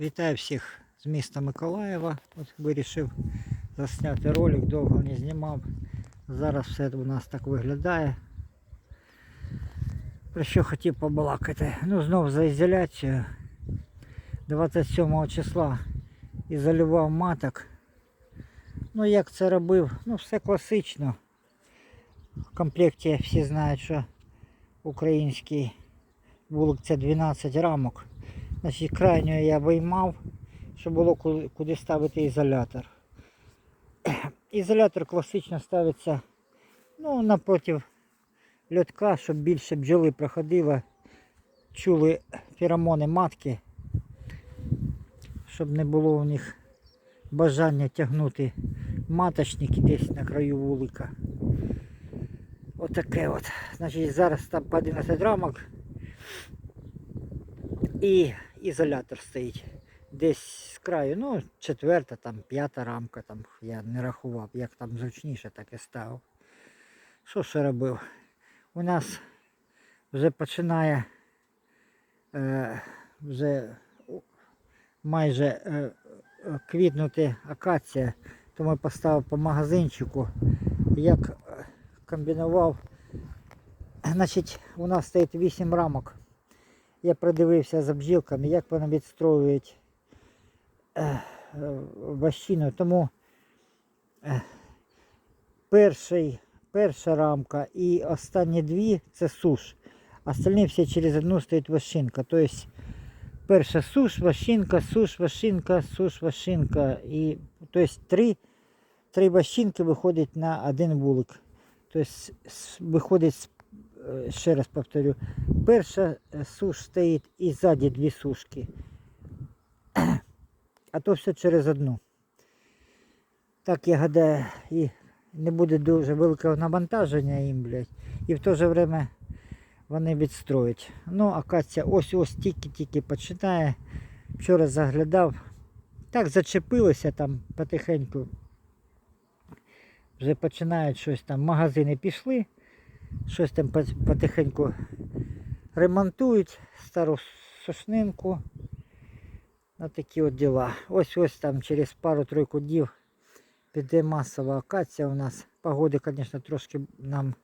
Вітаю всіх з міста Миколаєва. От вирішив засняти ролик, довго не знімав. Зараз все у нас так виглядає. Про що хотів побалакати? Ну, знов за ізоляцію. 27 числа ізолював маток. Ну, як це робив? Ну, все класично. В комплекті всі знають, що український вулик це 12 рамок. Значить, крайню я виймав, щоб було куди ставити ізолятор. Ізолятор класично ставиться ну, напротив льотка, щоб більше бджоли проходило, чули феромони матки, щоб не було у них бажання тягнути маточники десь на краю вулика. Отаке от. Значить, зараз там по 11 рамок. І ізолятор стоїть десь з краю, ну, четверта, там, п'ята рамка, там, я не рахував, як там зручніше, так і ставив. Що ще робив? У нас вже починає е, вже майже е, е, квітнути акація, тому поставив по магазинчику, як е, комбінував. Значить, у нас стоїть 8 рамок я придивився за бджілками, як вони відстроюють е, ващину. Тому е, перший, перша рамка і останні дві це суш. Остальні всі через одну стоїть ващинка. Тобто перша суш, ващинка, суш, ващинка, суш, ващинка. Тобто три, три ващинки виходять на один вулик. Тобто виходить ще раз повторю, перша е, суш стоїть і ззаді дві сушки. А то все через одну. Так я гадаю, і не буде дуже великого навантаження їм, блядь. І в то же время вони відстроять. Ну, акація ось ось тільки-тільки починає. Вчора заглядав. Так зачепилося там потихеньку. Вже починають щось там, магазини пішли щось там потихеньку ремонтують стару сушнинку. На такі от діла. Ось ось там через пару-тройку днів піде масова акація у нас. Погоди, звісно, трошки нам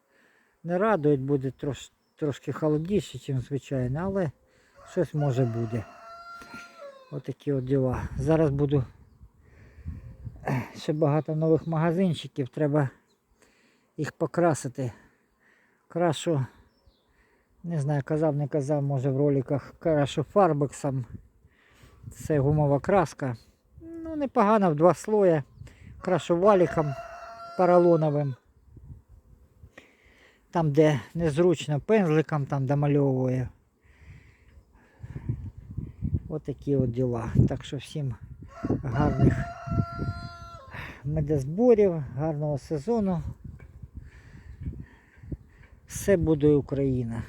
не радують, буде трош, трошки холодніше, ніж звичайно, але щось може буде. Отакі от діла. Зараз буду ще багато нових магазинчиків, треба їх покрасити крашу, не знаю, казав, не казав, може в роликах крашу фарбексом. Це гумова краска. Ну, непогано в два слоя. Крашу валіком поролоновим. Там, де незручно пензликом там домальовує. Ось такі от діла. Так що всім гарних медозборів, гарного сезону. Все буде Україна.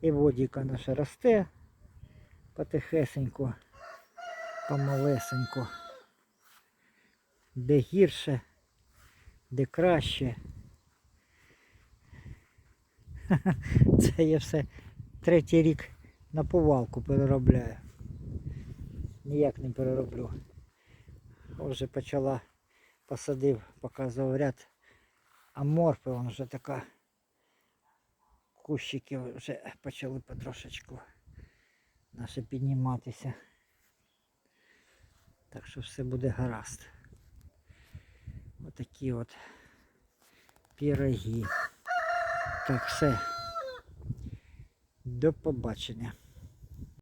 І водіка наша росте потихесеньку, помалесеньку. Де гірше, де краще. Це я все третій рік на повалку переробляю. Ніяк не перероблю. Вже почала посадив, показував ряд аморфи, вон вже така кущики вже почали потрошечку наші підніматися. Так що все буде гаразд. Отакі от піроги. Так, все. До побачення.